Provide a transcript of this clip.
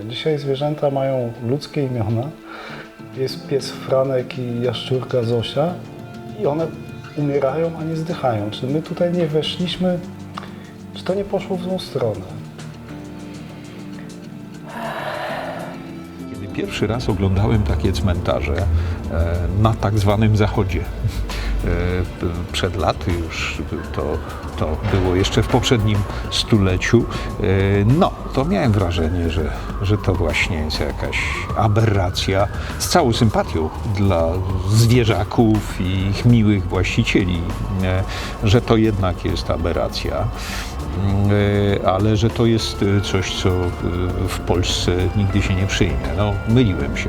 Dzisiaj zwierzęta mają ludzkie imiona. Jest pies Franek i jaszczurka Zosia i one umierają, a nie zdychają. Czy my tutaj nie weszliśmy, czy to nie poszło w złą stronę? Kiedy pierwszy raz oglądałem takie cmentarze e, na tak zwanym zachodzie, przed laty już to, to było jeszcze w poprzednim stuleciu, e, no to miałem wrażenie, że, że to właśnie jest jakaś aberracja z całą sympatią dla zwierzaków i ich miłych właścicieli, e, że to jednak jest aberracja. Ale że to jest coś, co w Polsce nigdy się nie przyjmie. No, myliłem się.